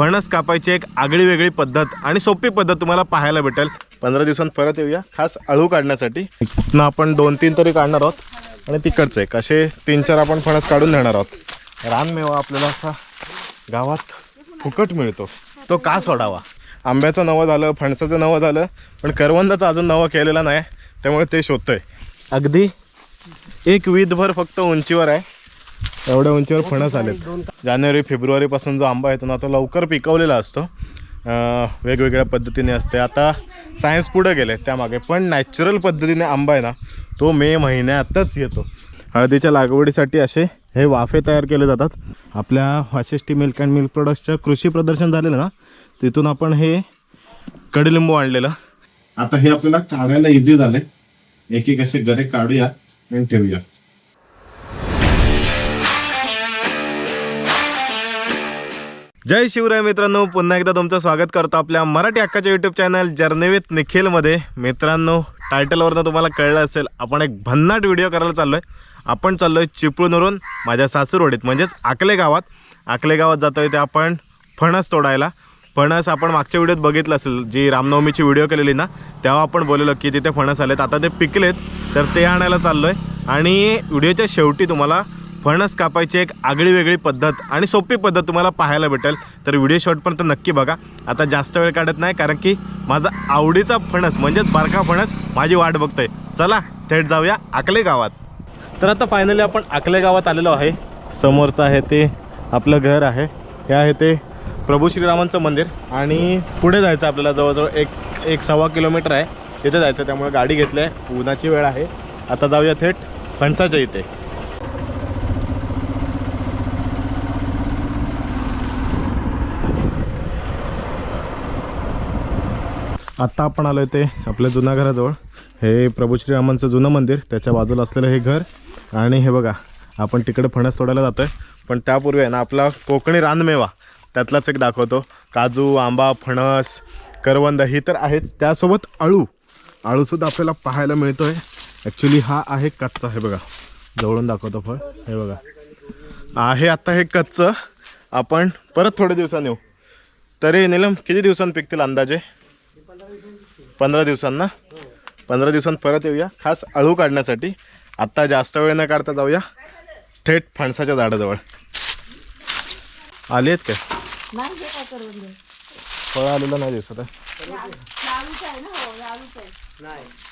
फणस कापायची एक आगळी वेगळी पद्धत आणि सोपी पद्धत तुम्हाला पाहायला भेटेल. पंधरा दिवसांत परत येऊया. खास अळू काढण्यासाठी. इथनं आपण दोन तीन तरी काढणार आहोत. आणि तिकडचं एक. असे तीन चार आपण फणस काढून देणार आहोत. रानमेवा आपल्याला असा गावात फुकट मिळतो. तो का सोडावा? आंब्याचं नवं झालं फणसाचं नवं झालं पण करवंदाचं अजून नवं केलेलं नाही. त्यामुळे ते शोधतोय. अगदी एक वीदभर फक्त उंचीवर आहे. एवढ्या उंचीवर फणस आलेत. जानेवारी फेब्रुवारीपासून जो आंबा येतो ना तो लवकर पिकवलेला असतो. वेगवेगळ्या पद्धतीने असते. आता सायन्स पुढे गेले त्यामागे पण नॅचरल पद्धतीने आंबा आहे ना तो मे महिन्यातच येतो. हळदीच्या लागवडीसाठी असे हे वाफे तयार केले जातात. आपल्या वाशिष्ठी मिल्क अँड मिल्क प्रोडक्ट्सचं कृषी प्रदर्शन झालेलं ना तिथून आपण हे कडलिंबू आणलेलं. आता हे आपल्याला काढायला इझी झाले एक एक असे गरे काढूया आणि ठेवूया. जय शिवराय मित्रांनो पुन्हा एकदा तुमचं स्वागत करतो आपल्या मराठी हक्काच्या यूट्यूब चॅनल जर्नी विथ निखिलमध्ये मित्रांनो टायटलवरनं तुम्हाला कळलं असेल आपण एक भन्नाट व्हिडिओ करायला चाललो आहे आपण चाललो आहे चिपळूणवरून माझ्या सासूरवाडीत म्हणजेच आकले गावात. आकले गावात जातो आहे ते आपण फणस तोडायला. फणस आपण मागच्या व्हिडिओत बघितलं असेल जी रामनवमीची व्हिडिओ केलेली ना तेव्हा आपण बोललेलो की तिथे फणस आलेत. आता ते पिकलेत तर ते आणायला चाललो आहे आणि व्हिडिओच्या शेवटी तुम्हाला फणस कापायची एक आगळी वेगळी पद्धत आणि सोपी पद्धत तुम्हाला पाहायला भेटेल. तर व्हिडिओ शॉटपर्यंत नक्की बघा. आता जास्त वेळ काढत नाही कारण की माझा आवडीचा फणस म्हणजेच बारका फणस माझी वाट बघतोय. चला थेट जाऊया आकले गावात. तर आता फायनली आपण आकले गावात आलेलो आहे. समोरचं आहे ते आपलं घर आहे. हे आहे ते प्रभू श्रीरामांचं मंदिर आणि पुढे जायचं आपल्याला जवळजवळ एक एक सव्वा किलोमीटर आहे. तिथे जायचं त्यामुळे गाडी घेतली आहे. उन्हाची वेळ आहे. आता जाऊया थेट फणसाच्या इथे. आत्ता आपण आलो ते आपल्या जुन्या घराजवळ. हे प्रभू श्रीरामांचं जुनं मंदिर त्याच्या बाजूला असलेलं हे घर. आणि हे बघा आपण तिकडे फणस तोडायला जातोय. पण त्यापूर्वी आहे ना आपला कोकणी रानमेवा त्यातलाच एक दाखवतो. काजू आंबा फणस करवंद ही तर आहेत. त्यासोबत अळू. अळूसुद्धा आपल्याला पाहायला मिळतो आहे ॲक्च्युली हा आहे कच्चा हे बघा. जवळून दाखवतो फळ. हे बघा. आहे आत्ता हे कच्चं. आपण परत थोडे दिवसांनी येऊ. तरी निलम किती दिवसांनी पिकतील अंदाजे? पंधरा दिवसांना. पंधरा दिवसांत परत येऊया. खास अळू काढण्यासाठी. आत्ता जास्त वेळ न काढता जाऊया. थेट फणसाच्या झाडाजवळ. आली आहेत काय? फळ आलेलं नाही दिसत हो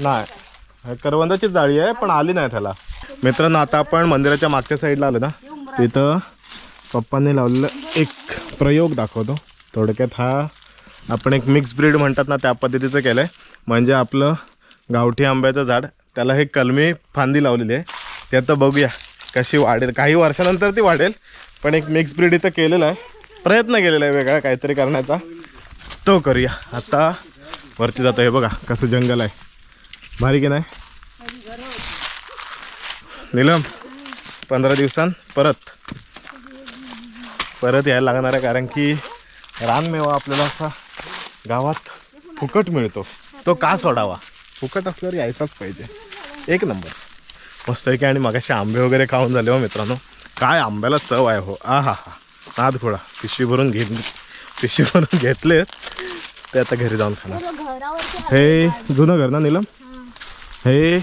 नाही. करवंदाचीच जाळी आहे पण आली नाही त्याला. मित्रांनो आता आपण मंदिराच्या मागच्या साईडला आलो ना? तिथं पप्पांनी लावलेलं एक प्रयोग दाखवतो. थोडक्यात हा आपण एक मिक्स ब्रीड म्हणतात ना त्या पद्धतीचं केलं आहे म्हणजे आपलं गावठी आंब्याचं झाड त्याला हे कलमी फांदी लावलेली आहे. ते आता बघूया कशी वाढेल. काही वर्षानंतर ती वाढेल पण एक मिक्स ब्रीड इथं केलेलं आहे. प्रयत्न केलेला आहे वेगळा काहीतरी करण्याचा. तो करूया. आता वरती जातो हे बघा कसं जंगल आहे. भारी की नाही? नीलम पंधरा दिवसां परत. परत यायला लागणार आहे कारण की रानमेवा आपल्याला असा गावात फुकट मिळतो. तो का सोडावा? फुकट असल्यावर यायचाच पाहिजे. एक नंबर. मस्त आहे की आणि मगाशी आंबे वगैरे खाऊन झाले हो मित्रांनो. काय आंब्याला चव आहे हो. आ हा हा. नाद घोडा. पिशवी भरून घेत पिशवी भरून घेतलेत ते आता घरी जाऊन खाणार. हे जुनं घर ना नीलम? हे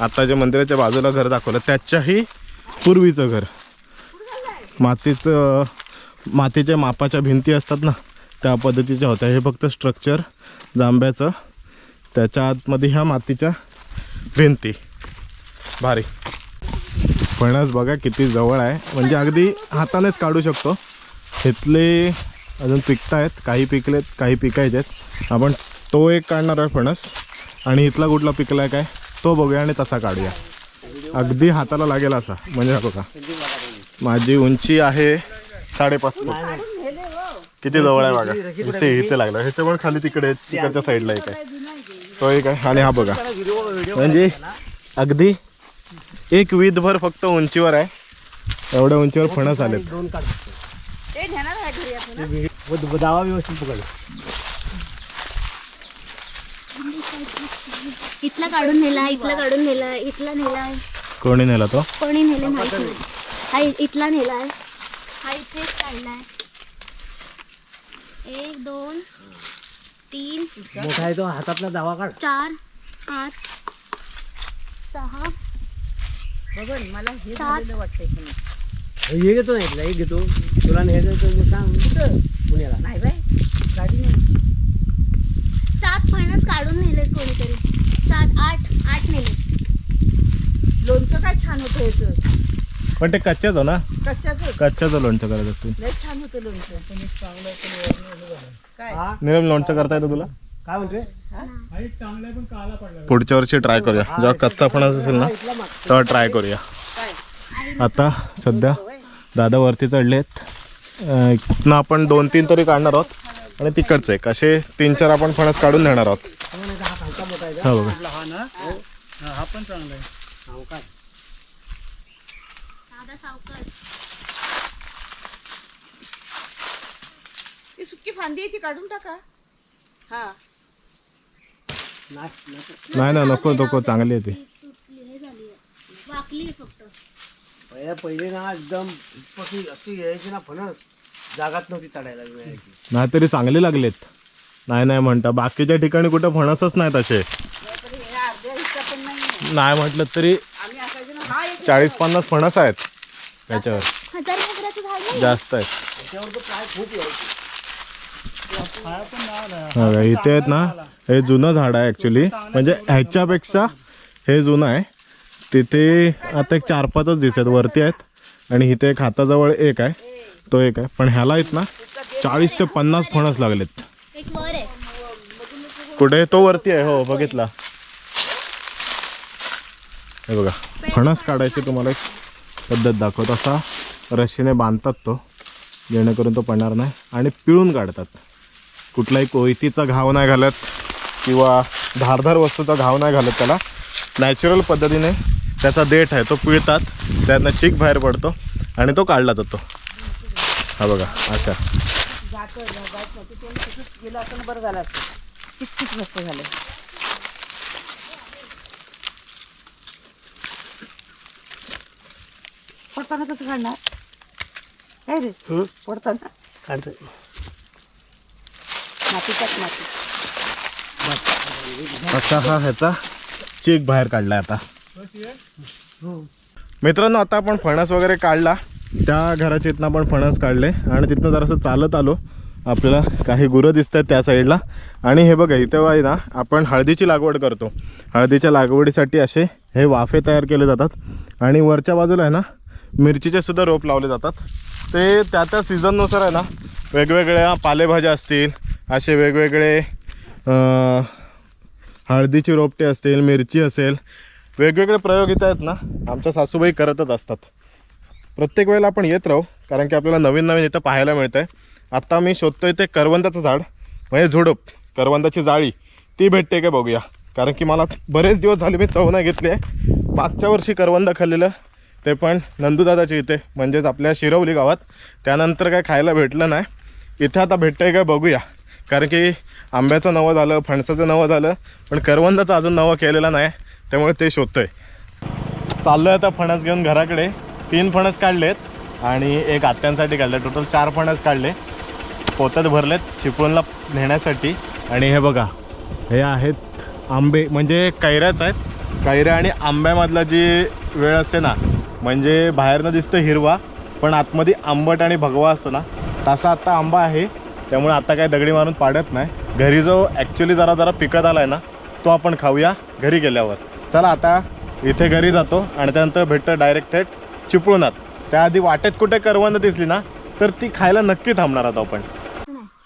आता जे मंदिराच्या बाजूला घर दाखवलं त्याच्याही पूर्वीचं घर. मातीचं मातीच्या मापाच्या भिंती असतात ना. त्या पद्धतीच्या होत्या. हे फक्त स्ट्रक्चर जांभ्याचं. त्याच्या आतमध्ये ह्या मातीच्या भिंती. भारी. फणस बघा किती जवळ आहे. म्हणजे अगदी हातानेच काढू शकतो. इथले अजून पिकतायत. काही पिकलेत काही पिकायचे आहेत आपण तो एक काढणार आहे फणस. आणि इथला कुठला पिकला आहे काय तो बघूया आणि तसा काढूया. अगदी हाताला लागेल असा. म्हणजे हा बघा. माझी उंची आहे साडेपाच फूट. किती जवळ आहे बघा. इथे इथे लागलं. ह्याच्या पण खाली तिकडे आहे, तिकडच्या साईडला एक आहे. तो एक आहे. आणि हा बघा. म्हणजे अगदी एक वीधभर फक्त उंचीवर आहे. एवढ्या उंचीवर फणस आलेत. ते घेणार आहे घरी आपण दावा व्यवस्थित पकड. इथला काढून नेला इथला काढून नेला इथला नेलाय कोणी नेला तो? कोणी नेले माहीत नाही. हा इ- इथला नेलाय हा इथेच काढलाय. एक दोन तीन मोठा आहे तो हातातला जावा काढ. चार पाच सहा बघन मला हे सात. झालेलं वाटतंय की नाही. हे घेतो ना इथला एक घेतो. तुला तर मग सांग. कुठं? पुण्याला. नाही बाय गाडी नाही. सात फणस काढून नेले कोणीतरी. सात आठ आठ नेले लोणचं काय छान होतं याचं? पण ते कच्च्याच हो ना कशाचं कच्च्याचं लोणचं करायचं असतं लय छान होतं लोणचं काय हा निरम लोणचं करता येतं तुला काय म्हणते पुढच्या वर्षी ट्राय करूया जेव्हा कच्चा फणस असेल ना तेव्हा ट्राय करूया काय आता सध्या दादा वरती चढलेत इथनं आपण दोन तीन तरी काढणार आहोत आणि तिकडचं एक असे तीन चार आपण फणस काढून नेणार आहोत हा आहे हा बघा हा काय दादा सावकाश ती सुकी फांदी आहे ती काढून टाका. हा. नाही ना नको नको चांगली आहे ती. तुटली हे झाली आहे. वाकली आहे फक्त. पहिले पहिले ना एकदम पशी अशी यायची ना फणस जागाच नव्हती चढायला मिळायची नाही तरी चांगले लागलेत. नाही नाही म्हणता बाकीच्या ठिकाणी कुठं फणसच नाहीत असे. तर हे अर्ध्या हिस्सा पण नाही नाही म्हटलं तरी आम्ही असायचो ना हा एक चाळीस पन्नास फणस आहेत. त्याच्यावर हजार एकराचं झाड नाही? जास्त हा का, इथे आहेत ना हे जुनं झाड आहे ॲक्च्युली म्हणजे ह्याच्यापेक्षा हे जुनं आहे. तिथे आता एक चार पाचच दिसत वरती आहेत. आणि इथे एक हाताजवळ एक आहे. तो एक आहे. पण ह्याला आहेत ना चाळीस ते पन्नास फणस लागलेत. एक वर आहे. कुठे? तो वरती आहे. हो बघितला. हे बघा फणस काढायची तुम्हाला एक पद्धत दाखवत असा. रशीने बांधतात तो. जेणेकरून तो पडणार नाही. आणि पिळून काढतात. कुठलाही कोयतीचा घाव नाही घालत किंवा धारधार वस्तूचा घाव नाही घालत त्याला. नॅचरल पद्धतीने त्याचा देठ आहे तो पिळतात. त्यातनं चीक बाहेर पडतो आणि तो काढला जातो. हा बघा अच्छा बरं झालं असतं चिकचिक नसतं झालं पडताना कसं काढणार? काय रे? हं? पडताना? काढतो मातीच्याच माती असा हा ह्याचा चीक बाहेर काढलाय आता. मित्रांनो आता आपण फणस वगैरे काढला. त्या घराच्या इथनं आपण फणस काढले आणि तिथनं जरासं चालत आलो. आपल्याला काही गुरं दिसत आहेत त्या साईडला. आणि हे बघा इथे आहे ना आपण हळदीची लागवड करतो. हळदीच्या लागवडीसाठी असे हे वाफे तयार केले जातात. आणि वरच्या बाजूला आहे ना मिरचीचे सुद्धा रोप लावले जातात. ते त्या त्या सीझननुसार आहे ना वेगवेगळ्या पालेभाज्या असतील असे वेगवेगळे हळदीची रोपटे असतील मिरची असेल वेगवेगळे प्रयोग इथं आहेत ना आमच्या सासूबाई करतच असतात. प्रत्येक वेळेला आपण येत राहू कारण की आपल्याला नवीन नवीन इथं पाहायला मिळतं आहे आत्ता मी शोधतोय ते करवंदाचं झाड म्हणजे झुडप करवंदाची जाळी ती भेटते का बघूया. कारण की मला बरेच दिवस झाले मी चव नाही घेतली आहे. मागच्या वर्षी करवंद खाल्लेलं ते पण नंदूदादाच्या इथे म्हणजेच आपल्या शिरवली गावात. त्यानंतर काय खायला भेटलं नाही. इथे आता भेटतं आहे का बघूया. कारण की आंब्याचं नवं झालं फणसाचं नवं झालं पण करवंदाचं अजून नवं केलेलं नाही. त्यामुळे ते शोधतोय. चाललोय आता फणस घेऊन घराकडे. तीन फणस काढलेत आणि एक आत्यांसाठी काढले. टोटल चार फणस काढले. पोत्यात भरलेत चिपळूणला नेण्यासाठी. आणि हे बघा हे आहेत आंबे म्हणजे कैऱ्याच आहेत. कैऱ्या आणि आंब्यामधला जी वेळ असते ना म्हणजे बाहेरनं दिसतं हिरवा पण आतमध्ये आंबट आणि भगवा असतो ना तसा आत्ता आंबा आहे. त्यामुळे आता काय दगडी मारून पाडत नाही. घरी जो ॲक्च्युली जरा जरा पिकत आला आहे ना तो आपण खाऊया घरी गेल्यावर. चला आता इथे घरी जातो आणि त्यानंतर भेटतं डायरेक्ट थेट चिपळूणात. त्याआधी वाटेत कुठे करवंद दिसली ना तर ती खायला नक्की थांबणार आहोत आपण.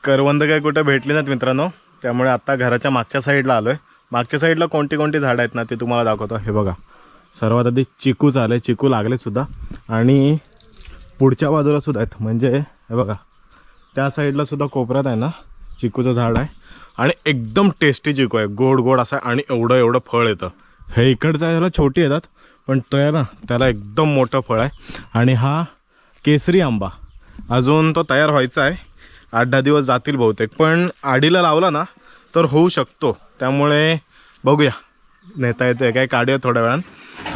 करवंद काय कुठे भेटली नाहीत मित्रांनो. त्यामुळे आता घराच्या मागच्या साईडला आलो आहे मागच्या साईडला कोणती कोणती झाडं आहेत ना ते तुम्हाला दाखवतो. हे बघा. सर्वात आधी चिकू आले चिकू लागले सुद्धा. आणि पुढच्या बाजूला सुद्धा आहेत. म्हणजे हे बघा त्या साईडला सुद्धा कोपऱ्यात आहे ना चिकूचं झाड आहे. आणि एकदम टेस्टी चिकू आहे. गोड गोड असं आहे आणि एवढं एवढं फळ येतं. हे इकडचं आहे त्याला छोटी येतात पण तो आहे ना त्याला एकदम मोठं फळ आहे. आणि हा केसरी आंबा. अजून तो तयार व्हायचा आहे. आठ दहा दिवस जातील बहुतेक. पण आडीला लावला ना तर होऊ शकतो. त्यामुळे बघूया. नेता येते काय काढूया थोड्या वेळानं.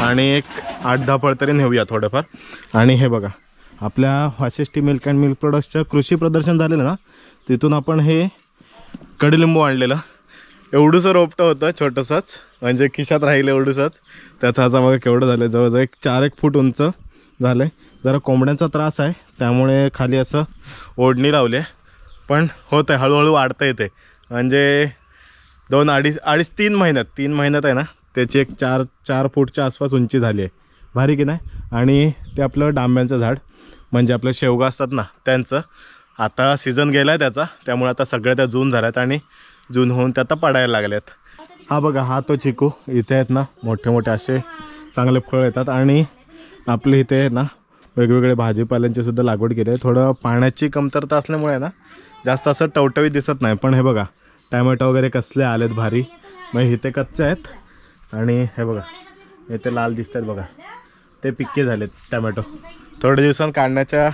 आणि एक आठ दहा फळ तरी नेऊया थोडेफार. आणि हे बघा आपल्या वाशिष्ठी मिल्क अँड मिल्क प्रोडक्ट्सचं कृषी प्रदर्शन झालेलं ना तिथून आपण हे कडलिंबू आणलेलं. एवढंसं रोपटं होतं छोटंसंच म्हणजे खिशात राहिलं एवढंसंच. त्याचा आता बघा केवढं झालं जवळजवळ एक चार एक फूट उंच झालं आहे जरा कोंबड्यांचा त्रास आहे त्यामुळे खाली असं ओढणी लावली आहे पण होत आहे हळूहळू वाढतं येते म्हणजे दोन अडीच अडीच तीन महिन्यात तीन महिन्यात आहे ना त्याची एक चार चार फूटच्या आसपास उंची झाली आहे. भारी की नाही? आणि ते आपलं डांब्यांचं झाड म्हणजे आपलं शेवगा असतात ना त्यांचं. आता सीझन गेला आहे त्याचा त्यामुळे आता सगळ्या त्या जून झाल्यात आणि जून होऊन त्या आता पडायला लागल्यात. हा बघा हा तो चिकू. इथे आहेत ना मोठे मोठे असे चांगले फळ येतात आणि आपले इथे आहे ना वेगवेगळे भाजीपाल्यांची सुद्धा लागवड केली आहे. थोडं पाण्याची कमतरता असल्यामुळे ना जास्त असं टवटवीत दिसत नाही. पण हे बघा टॅमॅटो वगैरे कसले आलेत भारी. मग इथे कच्चे आहेत. आणि हे बघा येथे लाल दिसत आहेत बघा. ते पिक्के झालेत टमॅटो. थोड्या दिवसांत काढण्याच्या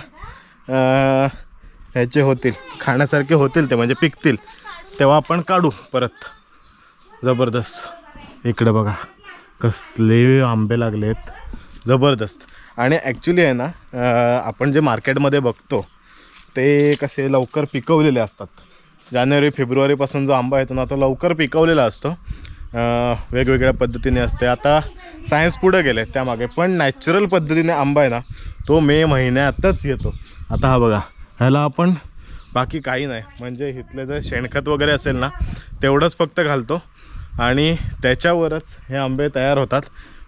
ह्याचे होतील. खाण्यासारखे होतील ते म्हणजे पिकतील. तेव्हा आपण काढू परत. जबरदस्त. इकडं बघा कसले आंबे लागलेत. जबरदस्त. आणि ॲक्च्युली आहे ना आपण जे मार्केटमध्ये बघतो ते कसे लवकर पिकवलेले असतात. जानेवारी फेब्रुवारीपासून जो आंबा येतो ना तो लवकर पिकवलेला असतो. वेगवेगळ्या पद्धतीने असते. आता सायन्स पुढं गेले त्यामागे. पण नॅचरल पद्धतीने आंबा आहे ना तो मे महिन्यातच येतो. आता हा बघा ह्याला आपण बाकी काही नाही. म्हणजे इथले जर शेणखत वगैरे असेल ना तेवढंच फक्त घालतो. आणि त्याच्यावरच हे आंबे तयार होतात.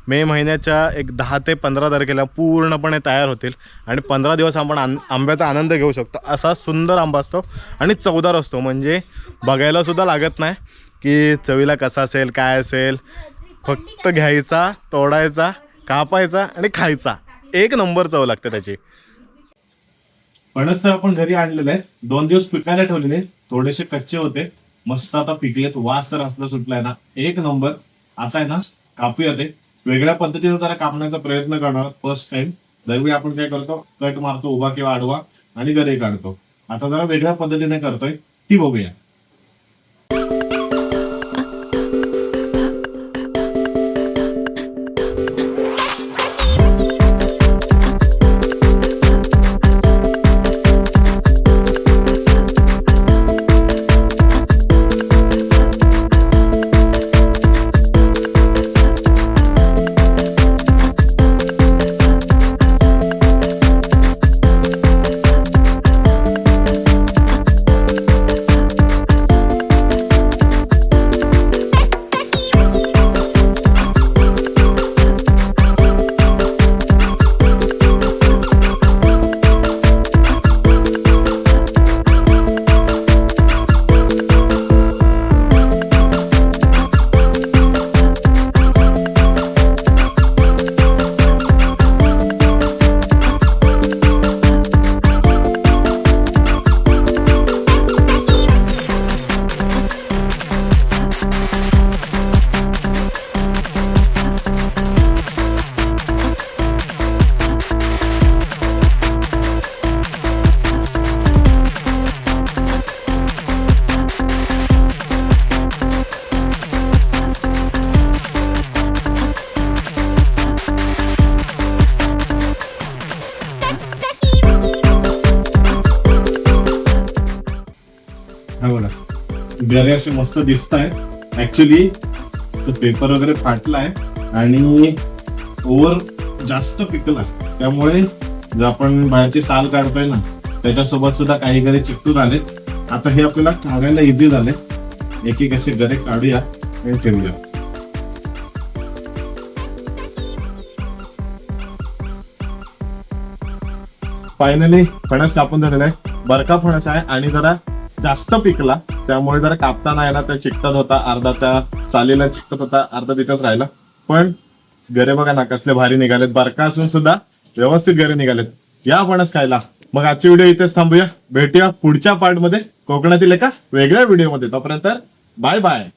मे महिन्याच्या एक दहा ते पंधरा तारखेला पूर्णपणे तयार होतील. आणि पंधरा दिवस आपण आन आंब्याचा आनंद घेऊ शकतो. असा सुंदर आंबा असतो आणि चवदार असतो. म्हणजे बघायलासुद्धा लागत नाही. की चवीला कसा असेल काय असेल? फक्त घ्यायचा तोडायचा कापायचा आणि खायचा. एक नंबर चव लागते त्याची. फणस तर आपण घरी आणलेले आहेत दोन दिवस पिकायला ठेवलेले. थोडेसे कच्चे होते. मस्त आता पिकलेत. वास तर असला सुटलाय ना. एक नंबर. आता आहे ना कापूया ते. वेगळ्या पद्धतीने जरा कापण्याचा प्रयत्न करणार. फर्स्ट टाइम दरवेळी आपण काय करतो? कट मारतो उभा किंवा आडवा आणि गरे काढतो. आता जरा वेगळ्या पद्धतीने करतोय. ती बघूया. हा बघा. गरे असे मस्त दिसत आहे ऍक्च्युली पेपर वगैरे फाटलाय आणि ओव्हर जास्त पिकला त्यामुळे जे आपण बाहेरची साल काढतोय ना त्याच्यासोबत सुद्धा काही गरे चिकटून आले आता हे आपल्याला काढायला इझी झाले एक एक असे गरे काढूया आणि ठेवूया. फायनली फणस कापून झालेला आहे बरका फणस आहे आणि जरा जास्त पिकला त्यामुळे जरा कापताना आहे ना त्या चिकटत होता अर्धा त्या चालीला चिकटत होता अर्धा तिथंच राहिला. पण गरे बघा ना कसले भारी निघालेत. बरका असून सुद्धा व्यवस्थित गरे निघालेत. या आपणच खायला. मग आजची व्हिडिओ इथेच थांबूया. भेटूया पुढच्या पार्टमध्ये. कोकणातील एका वेगळ्या व्हिडिओमध्ये तोपर्यंत बाय बाय